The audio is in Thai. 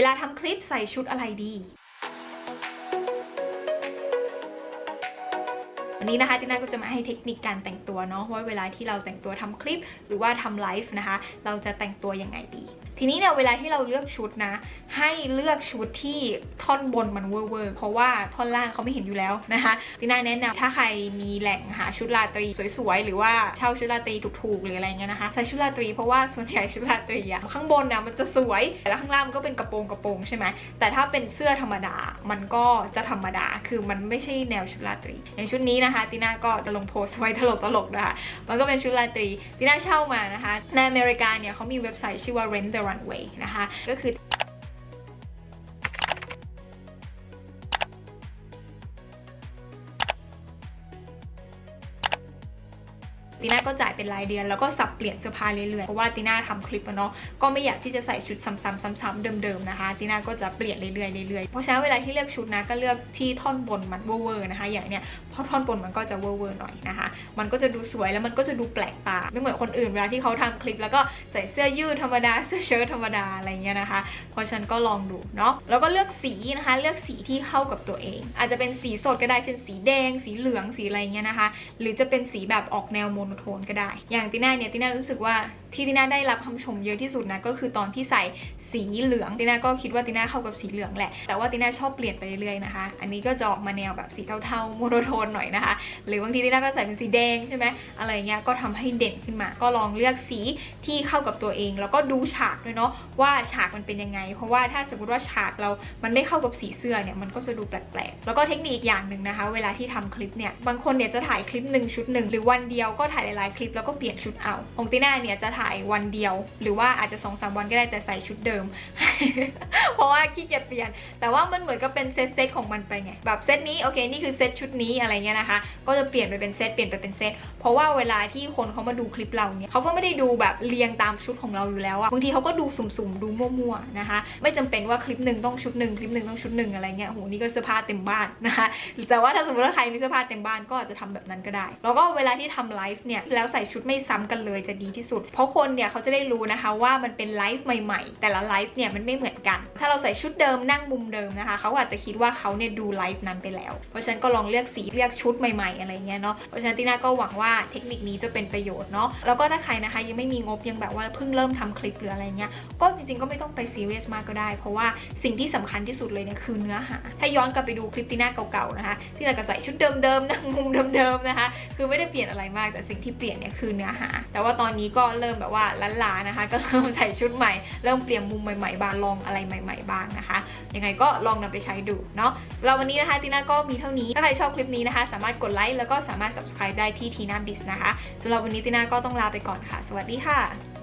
เวลาทำคลิปใส่ชุดอะไรดีวันนี้นะคะติน่าก็จะมาให้เทคนิคการแต่งตัวเนาะว่าเวลาที่เราแต่งตัวทำคลิปหรือว่าทำไลฟ์นะคะ เราจะแต่งตัวยังไงดี ทีนี้เนี่ยเวลาที่เราเลือกชุดนะ ให้เลือกชุดที่ท่อนบนมันเวอร์เวอร์เพราะว่าท่อนล่างเขาไม่เห็นอยู่แล้วนะคะติน่าแนะนำถ้าใครมีแหล่งหาชุดราตรีสวยๆหรือว่าเช่าชุดราตรีถูกๆหรืออะไรเงี้ยนะคะใส่ชุดราตรีเพราะว่าส่วนใหญ่ชุดราตรีอะข้างบนนะมันจะสวยแล้วข้างล่างมันก็เป็นกระโปรงกระโปรงใช่ไหมแต่ถ้าเป็นเสื้อธรรมดามันก็จะธรรมดาคือมันไม่ใช่แนวชุดราตรี อย่างชุดนี้นะคะติน่าก็จะลงโพสไว้ตลกๆนะคะมันก็เป็นชุดราตรีติน่าเช่ามานะคะในอเมริกาเนี่ยเขามีเว็บไซต์ชื่อว่า Rent the Runway นะคะ ก็คือ ตีน่าก็จ่ายเป็นรายเดือนแล้วก็สับเปลี่ยนเสื้อผ้าเรื่อยๆเพราะว่าตีน่าทำคลิปเนาะก็ไม่อยากที่จะใส่ชุดซ้ำๆซ้ำๆเดิมๆนะคะตีน่าก็จะเปลี่ยนเรื่อยๆเรื่อยๆเพราะฉะนั้นเวลาที่เลือกชุดนะก็เลือกที่ท่อนบนมันเวอร์ๆนะคะอย่างเนี้ยเพราะท่อนบนมันก็จะเวอร์ๆหน่อยนะคะ มันก็จะดูสวยแล้วมันก็จะดูแปลกตาไม่เหมือนคนอื่นเวลาที่เขาทำคลิป แล้วก็ใส่เสื้อยืดธรรมดาเสื้อเชิ้ตธรรมดาอะไรเงี้ยนะคะเพราะฉันก็ลองดูเนาะแล้วก็เลือกสีนะคะ เลือกสีที่เข้ากับตัวเอง อาจจะเป็นสีสดก็ได้เช่นสีแดง สีเหลืองสีอะไรเงี้ยนะคะ หรือจะเป็นสีแบบออกแนวโมโนโทนก็ได้ อย่างติน่าเนี่ยติน่ารู้สึกว่าที่ติน่าได้รับคำชมเยอะที่สุดนะก็คือตอนที่ใส่สีเหลืองติน่าก็คิดว่าติน่าเข้ากับสีเหลืองแหละ แต่ว่าติน่าชอบเปลี่ยนไปเรื่อยๆนะคะ อันนี้ก็จะออกมาแนวแบบสีเทาๆโมโนโทนหน่อยนะคะ หรือบางทีติน่าก็ใส่เป็นสีแดงใช่ไหมอะไรเงี้ยก็ทำให้เด่นขึ้นมา ก็ลองเลือกสีที่เข้ากับตัวเอง แล้วก็ดูฉากด้วยเนาะว่าฉากมันเป็นยังไง เพราะว่าถ้าสมมติว่าฉากเรา มันไม่เข้ากับสีเสื้อเนี่ยมันก็จะดูแปลกๆ แล้วก็เทคนิคอีกอย่างหนึ่งนะคะ เวลาที่ทำคลิปเนี่ยบางคนเนี่ยจะถ่ายคลิปหนึ่งชุดหนึ่งหรือวันเดียวก็ถ่ายหลายๆคลิปแล้วก็เปลี่ยนชุดเอาองติน่าเนี่ยจะถ่ายวันเดียว หรือว่าอาจจะ2องสามวันก็ได้แต่ใส่ชุดเดิม เพราะว่าขี้เกียจเปลี่ยน แต่ว่ามันเหมือนกับเป็นเซตเซตของมันไปไง แบบเซตนี้โอเคนี่คือเซตชุดนี้อะไรเงี้ยนะคะ ก็จะเปลี่ยนไปเป็นเซตเปลี่ยนไปเป็นเซต เพราะว่าเวลาที่คนเขามาดูคลิปเราเนี่ยเขาก็ไม่ได้ดูแบบเรียงตามชุดของเราอยู่แล้วอะบางทีเขาก็ดูสุ่มๆดูมั่วๆนะคะ ไม่จำเป็นว่าคลิปหนึ่งต้องชุดหนึ่งคลิปหนึ่งต้องชุดหนึ่งอะไรเงี้ยโหนี่ก็เสื้อผ้าเต็มบ้านนะคะ แต่ว่าถ้าสมมติว่าใครมีเสื้อผ้าเต็มบ้านก็อาจจะทำแบบนั้นก็ได้ แล้วก็เวลาที่ทำไลฟ์เนี่ยแล้วใส่ชุดไม่ซ้ำกันเลยจะดีที่สุด เพราะคนเนี่ยเขาจะได้รู้นะคะว่ามันเป็นไลฟ์ใหม่ๆ แต่ละไลฟ์เนี่ยมันไม่เหมือนกัน ถ้าเราใส่ชุดเดิมนั่งมุมเดิมนะคะ เขาอาจจะคิดว่าเขาเนี่ยดูไลฟ์นั้นไปแล้ว เพราะฉะนั้นก็ลองเลือกสีเลือกชุดใหม่ๆ อะไรเงี้ยเนาะ เพราะฉะนั้นติน่าก็หวังว่าเทคนิคนี้จะเป็นประโยชน์เนาะ แล้วก็ถ้าใครนะคะยังไม่มีงบยังแบบว่าเพิ่งเริ่มทำคลิปหรืออะไรเงี้ย ก็จริงๆก็ไม่ต้องไปซีเรียสมากก็ได้ เพราะว่าสิ่งที่สำคัญที่สุดเลยเนี่ยคือเนื้อหา ถ้าย้อนกลับไปดูคลิปติน่าเก่าๆนะคะ ที่เราก็ใส่ชุดเดิมๆนั่งมุมเดิมๆนะคะ คือไม่ได้เปลี่ยนอะไรมากแต่สิ่งที่เปลี่ยนเนี่ยคือเนื้อหา แต่ว่าตอนนี้ก็เริ่มแบบว่าล้านลานะคะ ก็เริ่มใส่ชุดใหม่ เริ่มเปลี่ยนมุมใหม่ๆบ้างลองอะไรใหม่ ๆบ้างนะคะ ยังไงก็ลองนำไปใช้ดูเนาะเราวันนี้นะคะทีน่าก็มีเท่านี้ ถ้าใครชอบคลิปนี้นะคะ สามารถกดไลค์แล้วก็สามารถ subscribe ได้ที่ทีน่าบิสนะคะสำหรับวันนี้ทีน่าก็ต้องลาไปก่อนค่ะ สวัสดีค่ะ